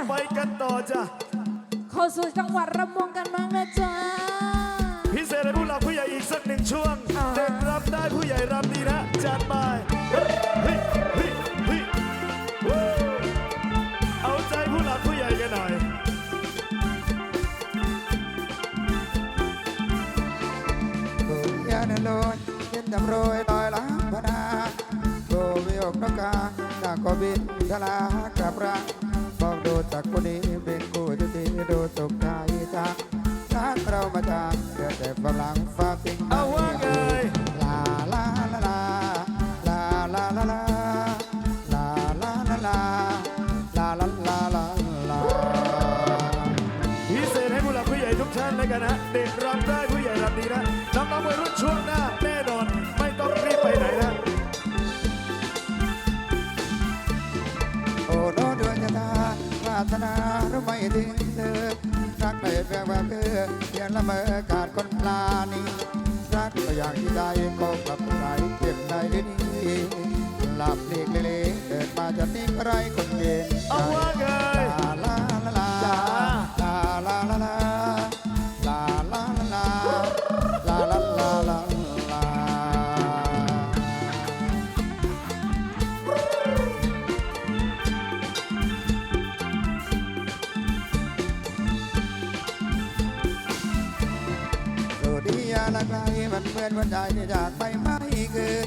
ะไปกันต่อจ้ะเข้าสู่จังหวัดระมงกันบ้างนะจ๊ะพิเศษให้ผู้หลักผู้ใหญ่อีกสักหนึ่งช่วงอ่าเด็กรับได้ผู้ใหญ่รับดีนะจัดไปเฮ้ยเฮ้ยเฮ้ยเฮ้ยวู้เอาใจผู้หลักผู้ใหญ่กันหน่อยบุญญาณโลยเย็นดำโรยลอยล้างพนาโกวิอกนกกาจากกบินทลากลับรังบอกดู จากคนนี้เป็นกูจุติดูตกใจจากรักเรามาจากเดือดแต่ฝรั่งฟ้าปิงเอาว่าไงลาลาลาลาลาลาลาลาลาลาลาลาลาลาลาลาลาพิเศษให้ผู้หลักผู้ใหญ่ทุกท่านเลยกันนะเด็กรับได้ผู้ใหญ่รับดีนะน้องๆวัยรุ่นช่วงหน้าแน่นอนไม่ต้องรีบไปไหนนะาสนาหรือไม่ทิ้งเธอรักในเพียงแบบเพื่อเพียงละเมอกาดคนปลานี้รักก็อย่างที่ใจก็กลับไหลเก็บในดินนี้หลับเล็กเล็กเกิดมาจะนิ่งไรคนเย็นใจ มันเหมือนวันใจที่จากไปไม่คืน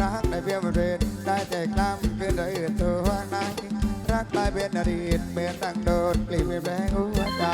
รักได้เพียงเริเวณได้แต่กล้ำคือได้อื่นตัวในรักกลายเป็นอดีตเหมือนดังโดนกลิ่นแรงหัวใจ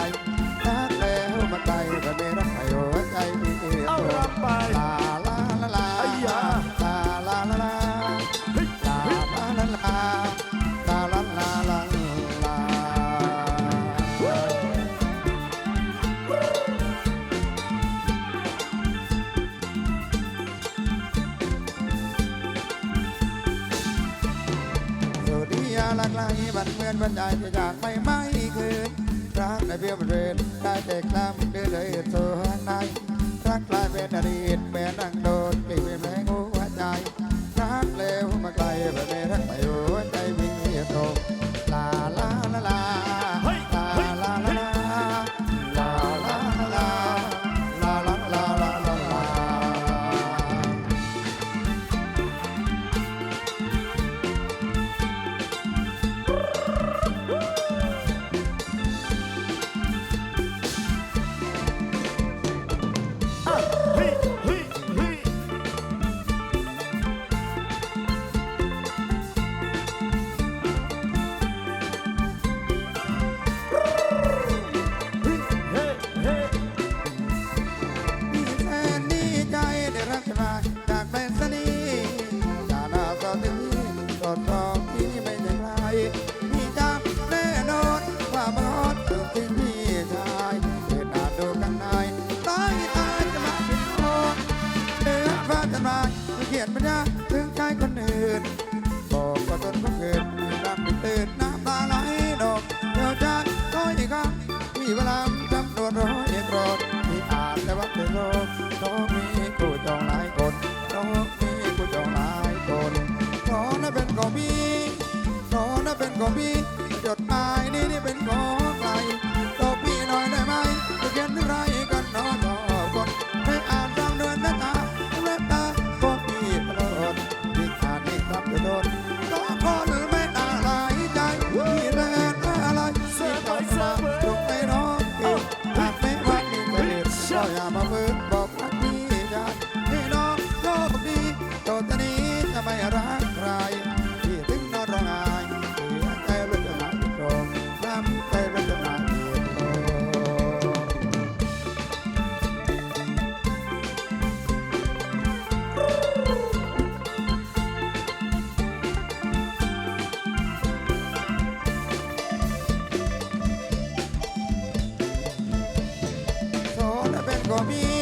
ละไกลมันเหมือนบรรยายที่จากไม่ไม่คืนรักในเพียบเรนได้แต่กล้ำคือเลยตัว อ่านแต่ว่าเป็นโลกน้องมีผู้จองหลายคนน้องมีผู้จองหลายคนขอน่ะเป็นของพี่ขอน่ะเป็นของพี่จดหมายนี้นี่เป็นของ Sure. Oh, yeah, conmigo.